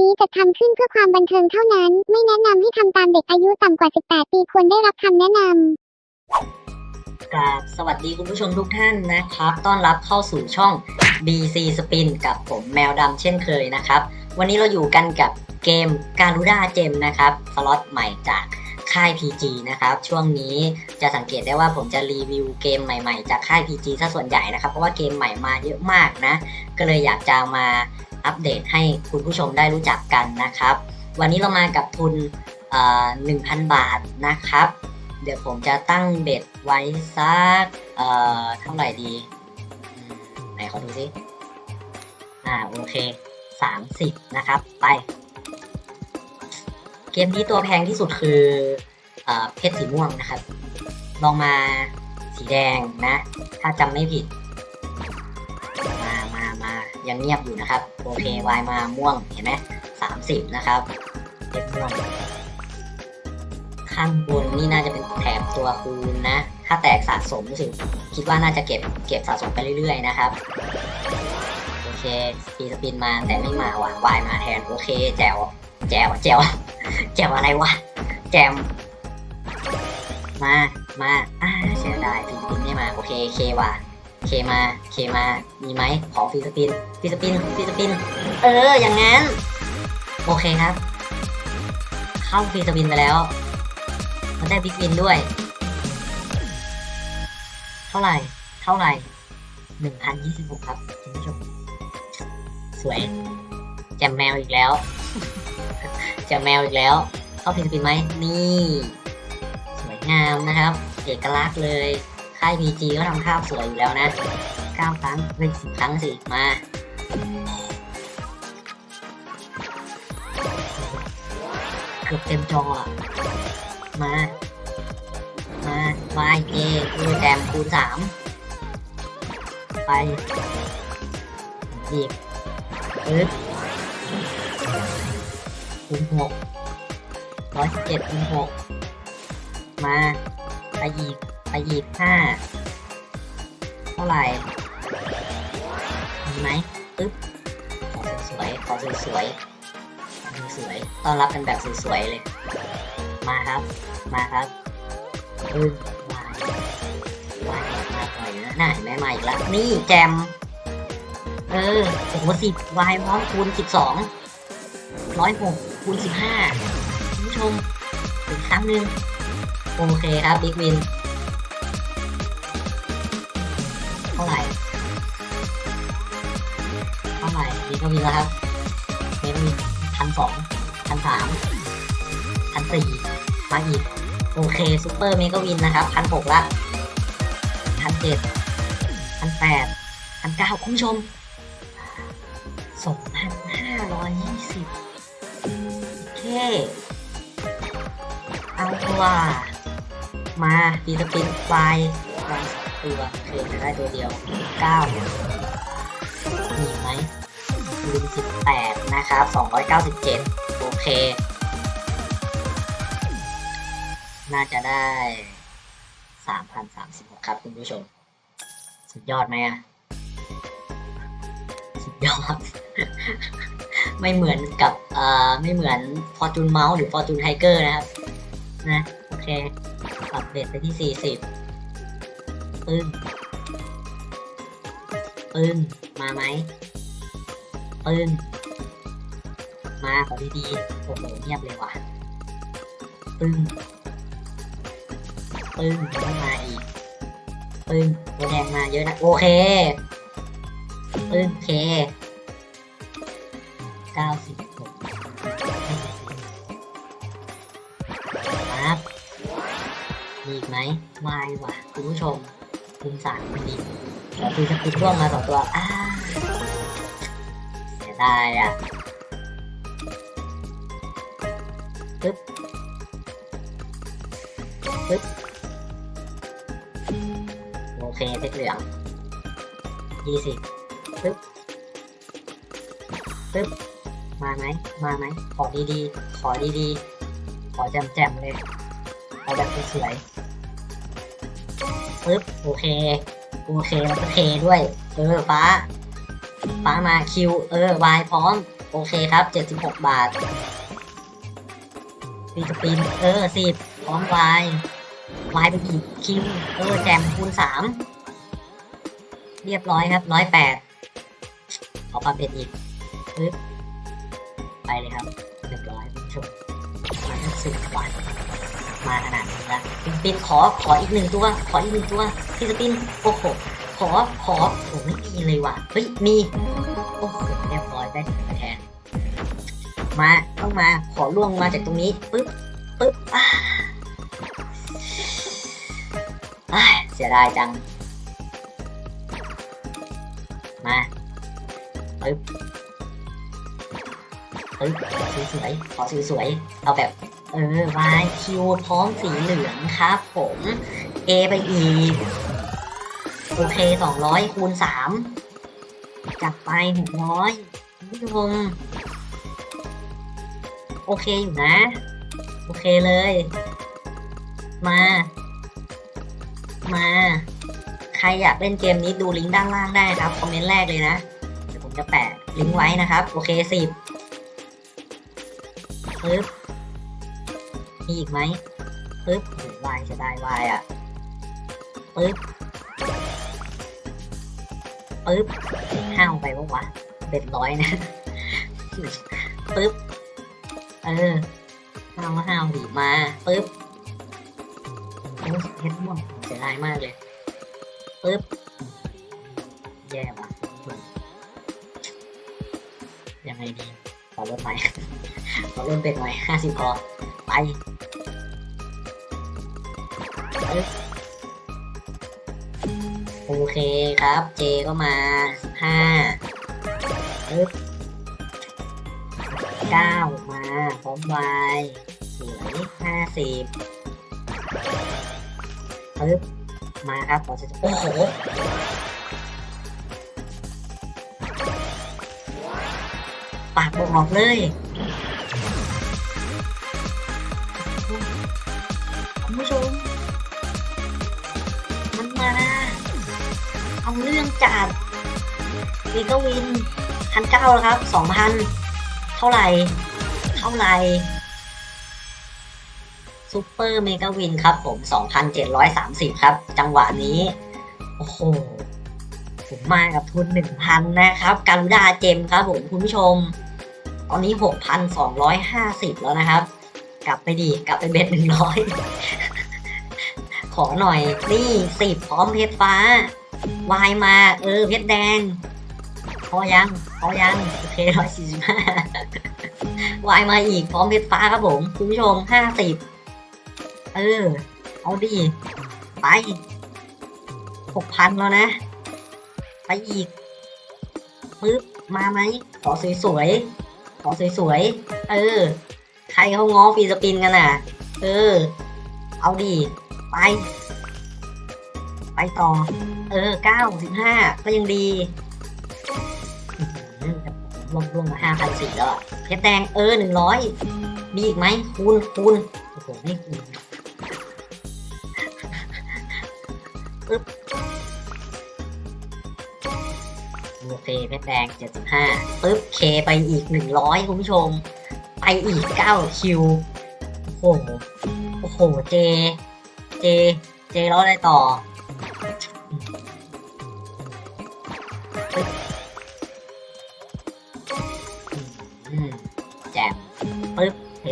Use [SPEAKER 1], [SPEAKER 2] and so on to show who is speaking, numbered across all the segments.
[SPEAKER 1] นี้จะทำขึ้นเพื่อความบันเทิงเท่านั้น ไม่แนะนำให้ทำตามเด็กอายุต่ำกว่า 18 ปีควรได้รับคำแนะนำ
[SPEAKER 2] กราบสวัสดีคุณผู้ชมทุกท่านนะครับ ต้อนรับเข้าสู่ช่อง BC Spin กับผมแมวดำเช่นเคยนะครับ วันนี้เราอยู่กันกับเกมการูด้าเจมนะครับ สล็อตใหม่จากค่าย PG นะครับ ช่วงนี้จะสังเกตได้ว่าผมจะรีวิวเกมใหม่ๆ จากค่าย PG ซะส่วนใหญ่นะครับ เพราะว่าเกมใหม่มาเยอะมากนะ ก็เลยอยากจะมา อัปเดตให้คุณผู้ชมได้รู้จักกันนะครับ วันนี้เรามากับทุนเอ่อ1,000บาทนะครับ เดี๋ยวผมจะตั้งเบ็ดไว้สักเอ่อเท่าไหร่ดีไหนขอดูสิอ่าโอเคสามสิบนะครับ ไป เกมที่ตัวแพงที่สุดคือเอเพชรสีม่วงนะครับ ลองมาสีแดงนะ ถ้าจำไม่ผิด ยังเงียบอยู่นะครับ โอเควายมาม่วงเห็นไหมสามสิบนะครับเพชรม่วง ข้างบนนี่น่าจะเป็นแถบตัวคูณนะ ถ้าแตกสะสมรู้สึกคิดว่าน่าจะเก็บเก็บสะสมไปเรื่อยๆนะครับ โอเคฟีสปินมาแต่ไม่มาว่ะวายมาแทน โอเคแจวแจวแจวแจวอะไรวะ แจม มา มาอ่าเสียดายฟีสปินไม่มา โอเคเคว่ะ เคมาเคมามีไหมของฟีสปินฟีสปินฟีสปิน เออ อย่างนั้น โอเคครับ เข้าฟีสปินไปแล้ว มันได้บิ๊กวินด้วย เท่าไหร่ เท่าไหร่หนึ่งพันยี่สิบหกครับคุณผู้ชมสวยแจมแมวอีกแล้วแจมแมวอีกแล้ว เข้าพิสปินไหมนี่ สวยงามนะครับ เอกลักษณ์เลย ค่าย PG ก็ทำภาพสวยอยู่แล้วนะเก้าครั้งเฮ้ยสิบครั้งสิมาเกือบเต็มจออะมา มา y a คูณแจมคูณสามไปอีกปึ๊บคูณหกร้อยสิบเจ็ดคูณหกมา ไปอีก ไปอีกห้าเท่าไหร่มีไหมปึ๊บขอสวยๆขอสวยๆสวยๆต้อนรับกันแบบสวยๆเลย มาครับ มาครับเออมามามาปล่อยนะน่าเห็นไหมมาอีกแล้วนี่แจม เออโอ้โหสิบวายพร้อมคูณสิบสองร้อยหกคูณสิบห้าคุณผู้ชมอีกครั้งหนึ่งโอเคครับบิ๊กวิน เท่าไหร่บิ๊กวินแล้วครับบิ๊กวินพันสองพันสามพันสี่มาอีกโอเคซูเปอร์เมกาวินนะครับพันหกละพันเจ็ดพันแปดพันเก้าคุณผู้ชมสองพันห้าร้อยยี่สิบโอเคเอาตัวมาฟีสปินไฟวางตัวโอเคจะได้ตัวเดียวเก้า ลืมสิบแปดนะครับสองร้อยเก้าสิบเจ็ดโอเค น่าจะได้สามพันสามสิบครับคุณผู้ชม สุดยอดไหมอะสุดยอด ไม่เหมือนกับเอ่อไม่เหมือน Fortune Mouse หรือ Fortune Tiger นะครับ นะ โอเคปรับเบ็ดไปที่สี่สิบปึ้งปึ้งมาไหม ปึ้งมาขอดีๆโอ้โหเงียบเลยว่ะ ปึ้ง ปึ้งไม่มาอีก ปึ้งตัวแดงมาเยอะนะ โอเค ปึ้งเคเก้าสิบหกครับมีอีกไหมวายว่ะ คุณผู้ชมคุณสามคนนี้แล้วคือสกิปร่วงมาสองตัว อ้า เสียดายอะปึ๊บปึ๊บโอเคเพชรเหลืองยี่สิบปึ๊บปึ๊บมาไหมมาไหมขอดีๆ ขอดีๆ ขอแจ่มๆเลยเอแบบสวยๆปึ๊บโอเค โอเคแล้วก็เคด้วย เออฟ้า ฟ้ามาคิวเออวายพร้อม โอเคครับ 76 บาทฟีสปินเออสิบพร้อมวายวายไปอีกคิวเออแจมคูณสามเรียบร้อยครับร้อยแปดขอปรับเป็นอีกปึ๊บไปเลยครับเรียบร้อยคุณผู้ชมมาทั้งสิบวันมาขนาดนี้แล้วปินขอขออีกหนึ่งตัว ขออีกหนึ่งตัวฟิสปินโอ้โห ขอ ขอโอ้ไม่มีเลยว่ะ เฮ้ย มี โอ้โหเรียบร้อยได้ถึงแทน มาต้องมา ขอล่วงมาจากตรงนี้ ปึ๊บ ปึ๊บอ่าอ้ายเสียดายจัง มา ปึ๊บ ปึ๊บขอสวยๆขอสวยๆเอาแบบ เออวายคิวท้องสีเหลืองครับผม A ไปอีก โอเคสองร้อยคูณสามจับไปหกร้อยผู้ชมโอเคอยู่นะ โอเคเลย มา มา ใครอยากเล่นเกมนี้ดูลิงก์ด้านล่างได้ครับ คอมเมนต์แรกเลยนะ เดี๋ยวผมจะแปะลิงก์ไว้นะครับ โอเคสิบปึ๊บมีอีกไหมปึ๊บวายจะได้วายอะปึ๊บ ปึ๊บห้าวไปปะวะเบ็ดร้อยนะปึ๊บเออห้าวห้าวดีมาปึ๊บโอ้เฮ็ดม่วงเสียดายมากเลยปึ๊บแย่ว่ะยังไงดีขอลดใหม่อเริ่มเป็นหน่อยห้าสิบพอไปปึ๊บ โอเคครับ เจก็มาห้าปึ๊บเก้ามาพร้อมวายสวยห้าสิบปึ๊บมาครับขอจะโอ้โหปากบอกเลยคุณผู้ชม เรื่องจัดวีก็วินพันเก้าแล้วครับสองพันเท่าไหร่ เท่าไหร่ซูเปอร์เมกาวินครับผม 2,730 ครับ จังหวะนี้ โอ้โห ผมมากับทุน 1,000 นะครับ การุดาเจมครับผม คุณผู้ชม ตอนนี้ 6,250 แล้วนะครับ กลับไปดี กลับไปเบ็ด100 ขอหน่อย นี่สิบพร้อมเพชรฟ้า วายมา เออเพชรแดง พอยัง พอยัง โอเคร้อยสี่สิบห้าวายมาอีกพร้อมเพชรฟ้าครับผม คุณผู้ชมห้าสิบเออ เอาดี ไปหกพันแล้วนะ ไปอีกปึ๊บมาไหม ขอสวยๆ ขอสวยๆ เออ ใครเขาง้อฟีสปินกันอะ เออ เอาดี ไป ไปต่อ เออเก้าสิบห้าก็ยังดีอื้อหือรวมรวมมาห้าพันสี่แล้วเพชรแดงเออหนึ่งร้อยมีอีกไหมคูณคูณโอ้โหไม่คูณปึ๊บโอเคเพชรแดงเจ็ดสิบห้าปึ๊บเคไปอีกหนึ่งร้อยคุณผู้ชม ไปอีกเก้าคิวโอ้โหโอ้โหเจ เจ เจแล้วอะไรต่อ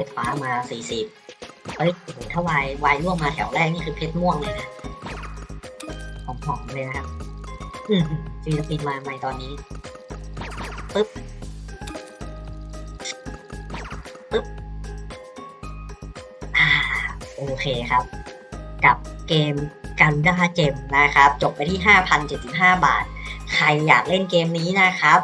[SPEAKER 2] ชรฟ้ามาสี่สิบเฮ้ยถ้าวายวายร่วงมาแถวแรกนี่คือเพชรม่วงเลยนะหอมๆเลยนะครับอืมฟิลิปปินมาใหม่ตอนนี้ปึ๊บปึ๊บอ่าโอเคครับ กับเกมกันด้าเจมนะครับ จบไปที่ 5,075 บาท ใครอยากเล่นเกมนี้นะครับ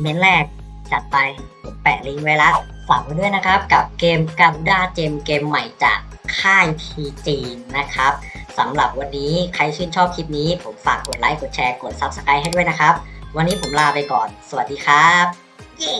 [SPEAKER 2] เม้นแรกจัดไปผมแปะลิงก์ไว้แล้ว ฝากไว้ด้วยนะครับ กับเกมกันด้าเจมเกมใหม่จากค่ายทีจีนะครับสำหรับวันนี้ใครชื่นชอบคลิปนี้ ผมฝากกดไลค์กดแชร์กด Subscribe ให้ด้วยนะครับ วันนี้ผมลาไปก่อน สวัสดีครับ เย้